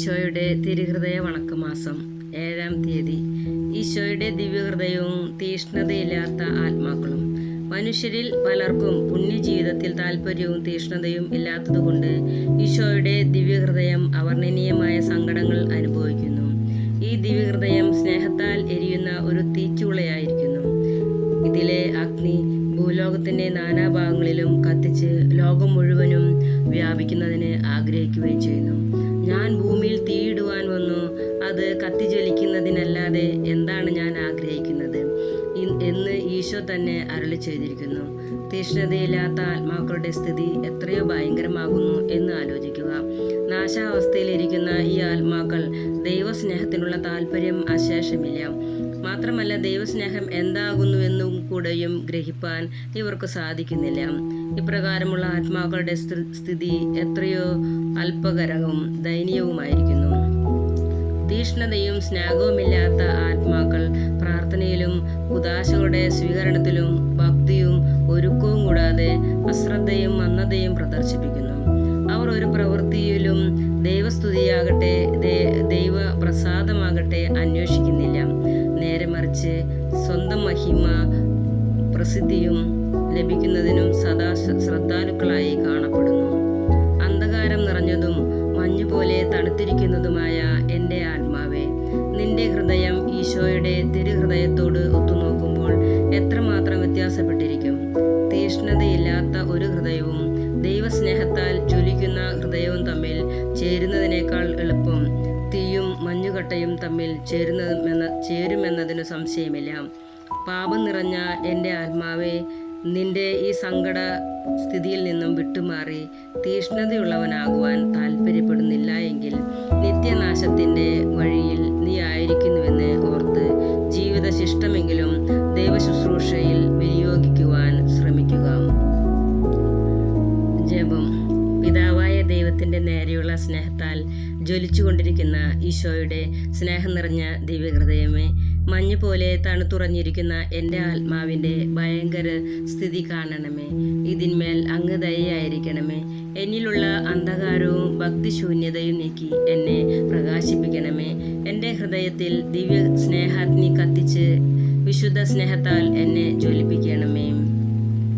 ഈശോയുടെ തിരുഹൃദയ വണക്കമാസം ഏഴാം തീയതി. ഈശോയുടെ ദിവ്യഹൃദയവും തീഷ്ണതയില്ലാത്ത ആത്മാക്കളും മനുഷ്യരിൽ പലർക്കും പുണ്യജീവിതത്തിൽ താല്പര്യവും തീഷ്ണതയും ഇല്ലാത്തതുകൊണ്ട് ഈശോയുടെ ദിവ്യഹൃദയം അവർണനീയമായ സങ്കടങ്ങൾ അനുഭവിക്കുന്നു. ഈ ദിവ്യഹൃദയം സ്നേഹത്താൽ എരിയുന്ന ഒരു തീച്ചുളയായിരിക്കുന്നു. ഇതിലെ അഗ്നി ഭൂലോകത്തിന്റെ നാനാഭാഗങ്ങളിലും കത്തിച്ച് ലോകം മുഴുവനും വ്യാപിക്കുന്നതിന് ആഗ്രഹിക്കുകയും ചെയ്യുന്നു. ഞാൻ ഭൂമിയിൽ തീയിടുവാൻ വന്നു. അത് കത്തിജ്വലിക്കുന്നതിനല്ലാതെ എന്താണ് ഞാൻ ആഗ്രഹിക്കുന്നത്? എന്ന് ഈശോ തന്നെ അരളി ചെയ്തിരിക്കുന്നു. തീഷ്ണതയില്ലാത്ത ആത്മാക്കളുടെ സ്ഥിതി എത്രയോ ഭയങ്കരമാകുന്നു എന്ന് ആലോചിക്കുക. നാശാവസ്ഥയിലിരിക്കുന്ന ഈ ആത്മാക്കൾ ദൈവസ്നേഹത്തിനുള്ള താല്പര്യം അശേഷമില്ല. മാത്രമല്ല ദൈവസ്നേഹം എന്താകുന്നുവെന്നും കൂടെയും ഗ്രഹിപ്പാൻ ഇവർക്ക് സാധിക്കുന്നില്ല. ഇപ്രകാരമുള്ള ആത്മാക്കളുടെ സ്ഥിതി എത്രയോ അല്പകരവും ദയനീയവുമായിരിക്കുന്നു. തീഷ്ണതയും സ്നേഹവുമില്ലാത്ത ആത്മാക്കൾ പ്രാർത്ഥനയിലും ഉദാശകളുടെ സ്വീകരണത്തിലും ഭക്തിയും ഒരുക്കവും കൂടാതെ അശ്രദ്ധയും മന്ദതയും പ്രദർശിപ്പിക്കുന്നു. അവർ ഒരു പ്രവൃത്തിയിലും ദൈവസ്തുതിയാകട്ടെ ദൈവ പ്രസാദമാകട്ടെ അന്വേഷിക്കുന്നില്ല. നേരെ മറിച്ച് സ്വന്തം മഹിമ പ്രസിദ്ധിയും ലഭിക്കുന്നതിനും സദാ ശ്രദ്ധാലുക്കളായി കാണപ്പെടുന്നു. മഞ്ഞുപോലെ തണുത്തിരിക്കുന്നതുമായ എന്റെ ആത്മാവേ നിന്റെ ഹൃദയം ഈശോയുടെ തിരുഹൃദയത്തോട് ഒത്തുനോക്കുമ്പോൾ എത്രമാത്രം വ്യത്യാസപ്പെട്ടിരിക്കും? തീഷ്ണതയില്ലാത്ത ഒരു ഹൃദയവും ദൈവസ്നേഹത്താൽ ജ്വലിക്കുന്ന ഹൃദയവും തമ്മിൽ ചേരുന്നതിനേക്കാൾ എളുപ്പം തീയും മഞ്ഞുകട്ടയും തമ്മിൽ ചേരുന്നതെന്ന ചേരുമെന്നതിന് സംശയമില്ല. പാപം നിറഞ്ഞ എന്റെ ആത്മാവെ നിന്റെ ഈ സങ്കട സ്ഥിതിയിൽ നിന്നും വിട്ടുമാറി തീഷ്ണതയുള്ളവനാകുവാൻ താല്പര്യപ്പെടുന്നില്ല എങ്കിൽ നിത്യനാശത്തിന്റെ വഴിയിൽ നീ ആയിരിക്കുന്നുവെന്ന് ഓർത്ത് ജീവിതശിഷ്ടമെങ്കിലും ദൈവശുശ്രൂഷയിൽ വിനിയോഗിക്കുവാൻ ശ്രമിക്കുക. ജപം. പിതാവായ ദൈവത്തിന്റെ നേരെയുള്ള സ്നേഹത്താൽ ജ്വലിച്ചുകൊണ്ടിരിക്കുന്ന ഈശോയുടെ സ്നേഹം നിറഞ്ഞ ദിവ്യഹൃദയമേ മഞ്ഞ് പോലെ തണുത്തുറഞ്ഞിരിക്കുന്ന എന്റെ ആത്മാവിന്റെ ഭയങ്കര സ്ഥിതി കാണണമേ. ഇതിന്മേൽ അങ്ങ് ദയയായിരിക്കണമേ. എന്നിലുള്ള അന്ധകാരവും ഭക്തിശൂന്യതയും നീക്കി എന്നെ പ്രകാശിപ്പിക്കണമേ. എന്റെ ഹൃദയത്തിൽ ദിവ്യ സ്നേഹാഗ്നി കത്തിച്ച് വിശുദ്ധ സ്നേഹത്താൽ എന്നെ ജ്വലിപ്പിക്കണമേ.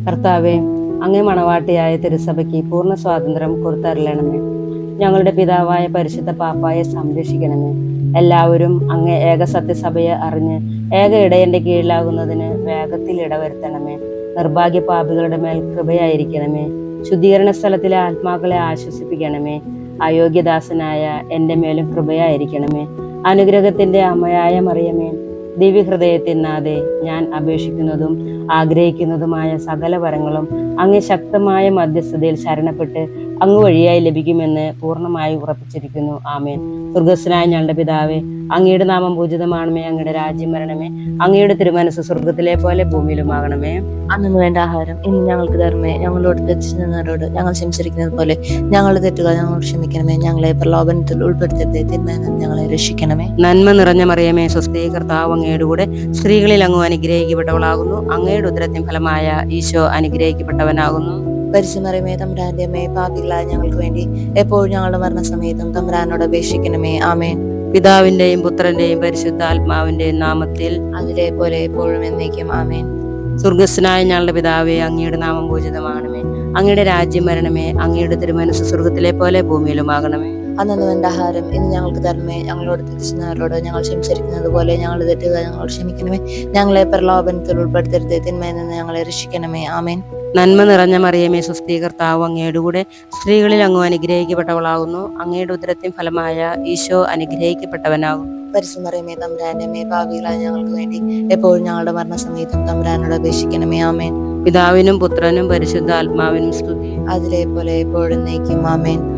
കർത്താവേ അങ്ങേ മണവാട്ടിയായ തിരുസഭയ്ക്ക് പൂർണ സ്വാതന്ത്ര്യം കൊടുത്തറിയണമേ ഞങ്ങളുടെ പിതാവായ പരിശുദ്ധ പാപ്പായെ സംരക്ഷിക്കണമേ. എല്ലാവരും അങ്ങ് ഏക സത്യസഭയെ അറിഞ്ഞ് ഏക ഇടയന്റെ കീഴിലാകുന്നതിന് വേഗത്തിൽ ഇടവരുത്തണമേ. നിർഭാഗ്യ പാപികളുടെ മേൽ കൃപയായിരിക്കണമേ. ശുദ്ധീകരണ സ്ഥലത്തിലെ ആത്മാക്കളെ ആശ്വസിപ്പിക്കണമേ. അയോഗ്യദാസനായ എന്റെ മേലും കൃപയായിരിക്കണമേ. അനുഗ്രഹത്തിന്റെ അമ്മയായ മറിയമേ ദിവ്യഹൃദയത്തിനാതെ ഞാൻ അപേക്ഷിക്കുന്നതും ആഗ്രഹിക്കുന്നതുമായ സകല വരങ്ങളും അങ്ങ് ശക്തമായ മധ്യസ്ഥതയിൽ ശരണപ്പെട്ട് അങ്ങ് വഴിയായി ലഭിക്കുമെന്ന് പൂർണമായി ഉറപ്പിച്ചിരിക്കുന്നു. ആമേൻ. സ്വർഗസ്വനായ ഞങ്ങളുടെ പിതാവേ അങ്ങയുടെ നാമം പൂജിതമാണമേ അങ്ങയുടെ രാജ്യം വരണമേ അങ്ങയുടെ തിരുമനസ് സ്വർഗത്തിലെ പോലെ ഭൂമിയിലുമാകണമേ. അന്നു വേണ്ട ആഹാരം ഇന്ന് ഞങ്ങൾക്ക് തരണമേ. ഞങ്ങളോട് തെറ്റിച്ചവരോട് ഞങ്ങൾ ക്ഷമിച്ചിരിക്കുന്നത് പോലെ ഞങ്ങളുടെ തെറ്റുകൾ ഞങ്ങളോട് ക്ഷമിക്കണമേ. ഞങ്ങളെ പ്രലോഭനത്തിൽ ഉൾപ്പെടുത്തരുത്. തിന്മയിൽ നിന്ന് ഞങ്ങളെ രക്ഷിക്കണമേ. നന്മ നിറഞ്ഞ മറിയമേ സ്വസ്ഥയെ കർത്താവ് അങ്ങയുടെ കൂടെ സ്ത്രീകളിൽ അങ്ങ് അനുഗ്രഹിക്കപ്പെട്ടവളാകുന്നു. അങ്ങയുടെ ഉദരത്തിൻ ഫലമായ ഈശോ അനുഗ്രഹിക്കപ്പെട്ടവനാകുന്നു. പരിശുമറിയമേ തമ്പുരാന്റെ അമ്മേ പാപികളായ ഞങ്ങൾക്ക് വേണ്ടി എപ്പോഴും ഞങ്ങളുടെ മരണസമയത്തും തമ്പുരാനോട് അപേക്ഷിക്കണമേ. ആമേ പിതാവിന്റെയും പുത്രന്റെയും പരിശുദ്ധാത്മാവിന്റെയും നാമത്തിൽ അതിലെ പോലെ എപ്പോഴും എന്നേക്കും. ആമേൻ. സ്വർഗസ്നായ ഞങ്ങളുടെ പിതാവേ അങ്ങയുടെ നാമം പൂജിതമാകണമേ അങ്ങയുടെ രാജ്യം വരണമേ. അങ്ങയുടെ തിരുമനസ് സ്വർഗത്തിലെ പോലെ ഭൂമിയിലുമാകണമേ. അന്നു വേണ്ട ആഹാരം ഇന്ന് ഞങ്ങൾക്ക് തരണമേ. ഞങ്ങളോട് തിരിച്ചുന്നവരോട് ഞങ്ങൾ ക്ഷമിച്ചിരിക്കുന്നത് പോലെ ഞങ്ങൾ തെറ്റുകൾ ഞങ്ങൾ ക്ഷമിക്കണമേ. ഞങ്ങളെ പ്രലോഭനത്തിൽ ഉൾപ്പെടുത്തരുത്. തിന്മയിൽ നിന്ന് ഞങ്ങളെ രക്ഷിക്കണമേ. ആമേൻ. നന്മ നിറഞ്ഞ മറിയമേ സ്വസ്തി കർത്താവ് അങ്ങയുടെ കൂടെ സ്ത്രീകളിൽ അങ്ങ് അനുഗ്രഹിക്കപ്പെട്ടവളാകുന്നു. അങ്ങയുടെ ഉദരത്തിൻ ഫലമായ ഈശോ അനുഗ്രഹിക്കപ്പെട്ടവനാകും പരിശുദ്ധമറിയമേ തമ്പ്രാനമേ ഭാവികളായ പാപികളായ ഞങ്ങൾക്ക് വേണ്ടി എപ്പോഴും ഞങ്ങളുടെ മരണസമയത്തും തമ്പുരാനോട് അപേക്ഷിക്കണമേ ആമേൻ. പിതാവിനും പുത്രനും പരിശുദ്ധ ആത്മാവിനും സ്തുതി. അതിലെ പോലെ എപ്പോഴും നയിക്കും ആമേൻ.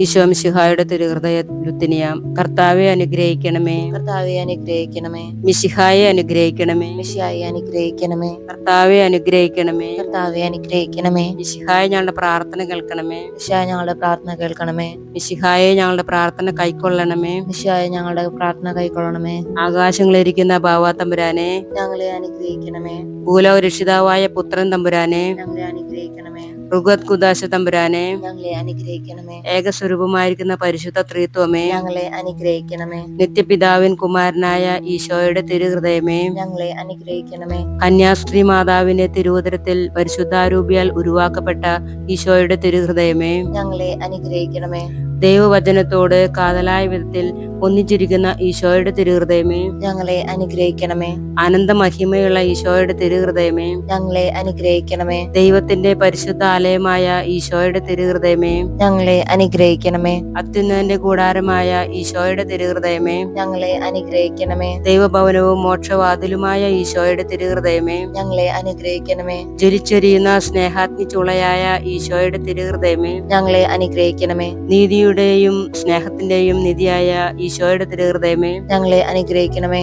ഈശോ ശിഹായുടെ തിരുഹൃദയ ലുത്തിനിയാം കർത്താവെ അനുഗ്രഹിക്കണമേ. കർത്താവെ അനുഗ്രഹിക്കണമേ. മിശിഹായെ അനുഗ്രഹിക്കണമേ. മിശിഹായെ അനുഗ്രഹിക്കണമേ. കർത്താവെ അനുഗ്രഹിക്കണമേ. കർത്താവെ അനുഗ്രഹിക്കണമേ. മിശിഹായ ഞങ്ങളുടെ പ്രാർത്ഥന കേൾക്കണമേ. മിശിഹായ ഞങ്ങളുടെ പ്രാർത്ഥന കേൾക്കണമേ. മിശിഹായെ ഞങ്ങളുടെ പ്രാർത്ഥന കൈക്കൊള്ളണമേ. മിഷിയായ ഞങ്ങളുടെ പ്രാർത്ഥന കൈക്കൊള്ളണമേ. ആകാശങ്ങളിരിക്കുന്ന ഭാവാ തമ്പുരാനെ. ഞങ്ങളെ അനുഗ്രഹിക്കണമേ. ഭൂലോ രക്ഷിതാവായ പുത്രൻ തമ്പുരാനെ. ഞങ്ങളെ അനുഗ്രഹിക്കണമേ. ഋഗത് കുദാശ തമ്പുരാനെ ഞങ്ങളെ അനുഗ്രഹിക്കണമേ. ഏകസ്വരൂപമായിരിക്കുന്ന പരിശുദ്ധ ത്രിത്വമേ ഞങ്ങളെ അനുഗ്രഹിക്കണമേ. നിത്യപിതാവിൻ കുമാരനായ ഈശോയുടെ തിരുഹൃദയമേ ഞങ്ങളെ അനുഗ്രഹിക്കണമേ. കന്യാസ്ത്രീ മാതാവിന്റെ തിരുവുദരത്തിൽ പരിശുദ്ധാരൂപിയാൽ ഉരുവാക്കപ്പെട്ട ഈശോയുടെ തിരുഹൃദയമേ ഞങ്ങളെ അനുഗ്രഹിക്കണമേ. ദൈവവചനത്തോട് കാതലായ വിധത്തിൽ ഒന്നിച്ചിരിക്കുന്ന ഈശോയുടെ തിരുഹൃദയമേ. ഞങ്ങളെ അനുഗ്രഹിക്കണമേ. അനന്തമഹിമയുള്ള ഈശോയുടെ തിരുഹൃദയമേ. ഞങ്ങളെ അനുഗ്രഹിക്കണമേ. ദൈവത്തിന്റെ പരിശുദ്ധ ആലയമായ ഈശോയുടെ തിരുഹൃദയമേ. ഞങ്ങളെ അനുഗ്രഹിക്കണമേ. അത്യുന്നതന്റെ കൂടാരമായ ഈശോയുടെ തിരുഹൃദയമേ. ഞങ്ങളെ അനുഗ്രഹിക്കണമേ. ദൈവഭവനവും മോക്ഷവാതിലുമായ ഈശോയുടെ തിരുഹൃദയമേ. ഞങ്ങളെ അനുഗ്രഹിക്കണമേ. ജ്വലിച്ചെരിയുന്ന സ്നേഹാഗ്നി ചുളയായ ഈശോയുടെ തിരുഹൃദയമേ. ഞങ്ങളെ അനുഗ്രഹിക്കണമേ. നീതിയുടെയും സ്നേഹത്തിന്റെയും നിധിയായ ഈശോയുടെ തിരുഹൃദയമേ. ഞങ്ങളെ അനുഗ്രഹിക്കണമേ.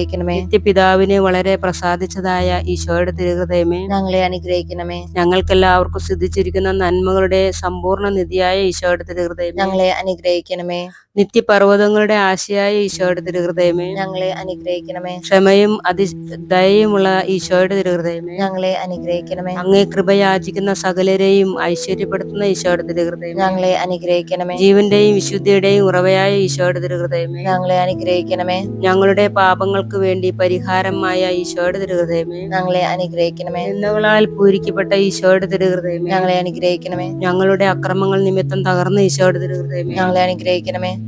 നിത്യപിതാവിനെ വളരെ പ്രസാദിച്ചതായ ഈശോയുടെ തിരുഹൃദയമേ ഞങ്ങളെ അനുഗ്രഹിക്കണമേ. ഞങ്ങൾക്കെല്ലാവർക്കും സിദ്ധിച്ചിരിക്കുന്ന നന്മകളുടെ സമ്പൂർണ നിധിയായ ഈശോയുടെ തിരുഹൃദയമേ ഞങ്ങളെ അനുഗ്രഹിക്കണമേ. നിത്യപർവതങ്ങളുടെ ആശയായ ഈശോയുടെ തിരുഹൃദയമേ. ഞങ്ങളെ അനുഗ്രഹിക്കണമേ. ക്ഷമയും അതി ദയയുമുള്ള ഈശോയുടെ തിരുഹൃദയമേ. ഞങ്ങളെ അനുഗ്രഹിക്കണമേ. അങ്ങേ കൃപയാചിക്കുന്ന സകലരെയും ഐശ്വര്യപ്പെടുത്തുന്ന ഈശോയുടെ തിരുഹൃദയം ഞങ്ങളെ അനുഗ്രഹിക്കണമേ. ജീവന്റെയും വിശുദ്ധിയുടെയും ഉറവയായ ഈശോയുടെ തിരുഹൃദയമേ. ഞങ്ങളെ അനുഗ്രഹിക്കണമേ. ഞങ്ങളുടെ പാപങ്ങൾക്ക് വേണ്ടി പരിഹാരമായ ഈശോയുടെ തിരുഹൃദയമേ. ഞങ്ങളെ അനുഗ്രഹിക്കണമേ. നിന്നുകളാൽ പൂരിക്കപ്പെട്ട ഈശോയുടെ തിരുഹൃദയമേ. ഞങ്ങളെ അനുഗ്രഹിക്കണമേ. ഞങ്ങളുടെ അക്രമങ്ങൾ നിമിത്തം തകർന്ന ഈശോയുടെ തിരുഹൃദയമേ. ഞങ്ങളെ അനുഗ്രഹിക്കണമേ.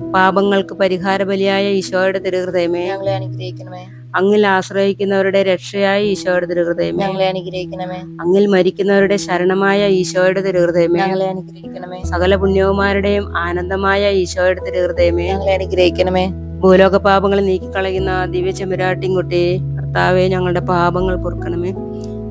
പാപങ്ങൾക്ക് പരിഹാര ബലിയായ ഈശോയുടെ തിരുഹൃദയമേ. ഞങ്ങളെ അനുഗ്രഹിക്കണമേ. അങ്ങിൽ ആശ്രയിക്കുന്നവരുടെ രക്ഷയായ ഈശോയുടെ തിരുഹൃദയമേ. ഞങ്ങളെ അനുഗ്രഹിക്കണമേ. അങ്ങിൽ മരിക്കുന്നവരുടെ ശരണമായ ഈശോയുടെ തിരുഹൃദയമേ. ഞങ്ങളെ അനുഗ്രഹിക്കണമേ. സകല പുണ്യവുമാരുടെയും ആനന്ദമായ ഈശോയുടെ തിരുഹൃദയമേ. ഞങ്ങളെ അനുഗ്രഹിക്കണമേ. ഭൂലോക പാപങ്ങൾ നീക്കിക്കളയുന്ന ദിവ്യ ചെമ്പുരാട്ടിൻകുട്ടി കർത്താവെ ഞങ്ങളുടെ പാപങ്ങൾ പൊറുക്കണമേ.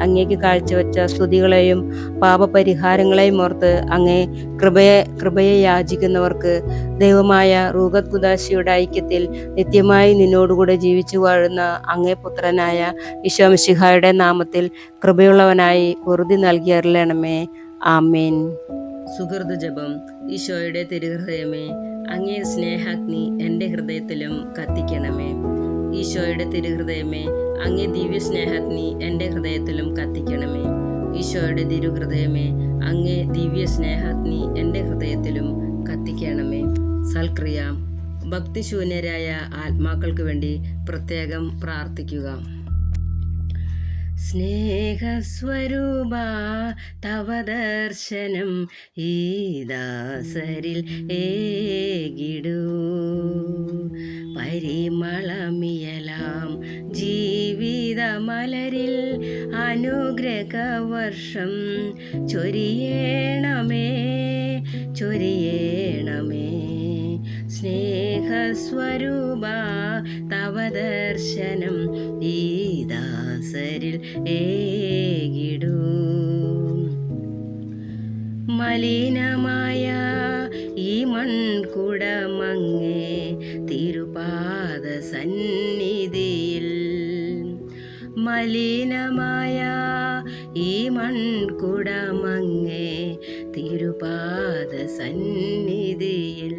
അങ്ങേക്ക് കാഴ്ചവെച്ച സ്തുതികളെയും പാപപരിഹാരങ്ങളെയും ഓർത്ത് അങ്ങേ കൃപയെ കൃപയെ യാചിക്കുന്നവർക്ക് ദൈവമായ റൂഗത് കുദാശിയുടെ ഐക്യത്തിൽ നിത്യമായി നിന്നോടുകൂടെ ജീവിച്ചു വാഴുന്ന അങ്ങേ പുത്രനായ ഈശോമിശിഹായുടെ നാമത്തിൽ കൃപയുള്ളവനായി വെറുതി നൽകിയറിയണമേ ആമേൻ. സുഹൃത് ജപം ഈശോയുടെ തിരുഹൃദയമേ അങ്ങേ സ്നേഹാഗ്നി എന്റെ ഹൃദയത്തിലും കത്തിക്കണമേ. ഈശോയുടെ തിരുഹൃദയമേ അങ്ങേ ദിവ്യ സ്നേഹാഗ്നി എന്റെ ഹൃദയത്തിലും കത്തിക്കണമേ. ഈശോയുടെ തിരുഹൃദയമേ അങ്ങേ ദിവ്യ സ്നേഹാഗ്നി എന്റെ ഹൃദയത്തിലും കത്തിക്കണമേ. സൽക്രിയ ഭക്തിശൂന്യരായ ആത്മാക്കൾക്ക് വേണ്ടി പ്രത്യേകം പ്രാർത്ഥിക്കുക. സ്നേഹസ്വരൂപ തവ ദർശനം ഈ ദാസരിൽ ഏകിടൂ. പരിമളമിയലാം ജീവിതമലരിൽ അനുഗ്രഹവർഷം ചൊരിയേണമേ ചൊരിയേണമേ. സ്നേഹസ്വരൂപ തവ ദർശനം ഈ ദാസരിൽ ഏകിടൂ. മലിനമായ ഈ മൺകുടമങ്ങേ തിരുപാദ സന്നിധിയിൽ. മലിനമായ ഈ മൺകുടമങ്ങേ തിരുപാദ സന്നിധിയിൽ.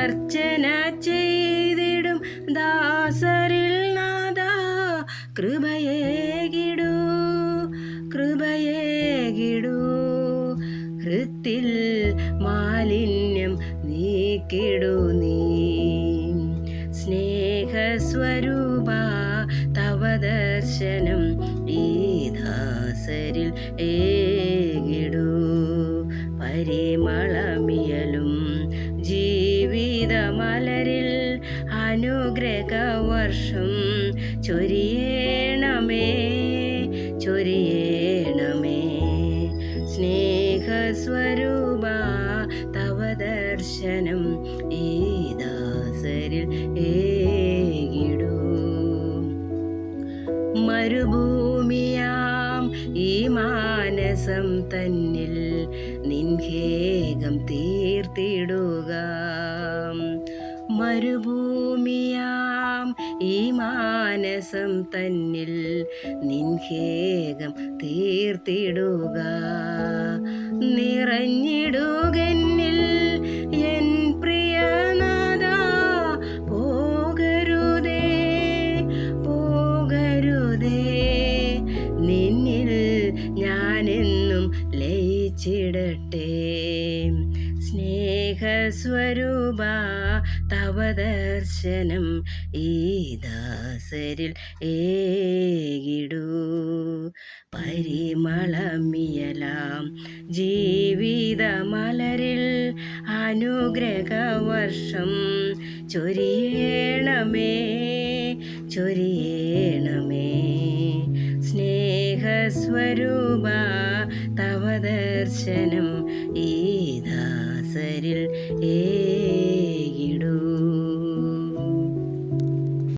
അർച്ചന ചെയ്തിടും. ദാസരിൽ നാദ കൃപയേകിടൂ കൃപയേകിടൂ ഹൃത്തിൽ മാലിന്യം നീക്കിടൂ. ജീവിതമലരിൽ അനുഗ്രഹവർഷം ചൊരിയേണമേ ചൊരിയേണമേ. സ്നേഹസ്വരൂപ തവ ദർശനം ഈ ദാസരിൽ ഏകിടൂ. മരുഭൂമിയാം ഈ മാനസം തന്നിൽ നിൻഹേകം തീർത്തിടുക. മരുഭൂമിയാം. ഈ മാനസം തന്നിൽ നിൻഹേകം തീർത്തിടുക. നിറഞ്ഞിടുകന്നിൽ ദർശനം ഈ ദാസരിൽ ഏകിടൂ. പരിമളമിയലാം ജീവിതമലരിൽ അനുഗ്രഹവർഷം ചൊരിയേണമേ ചൊരിയേണമേ. സ്നേഹസ്വരൂപ തവ ദർശനം ഈ ദാസരിൽ ഏ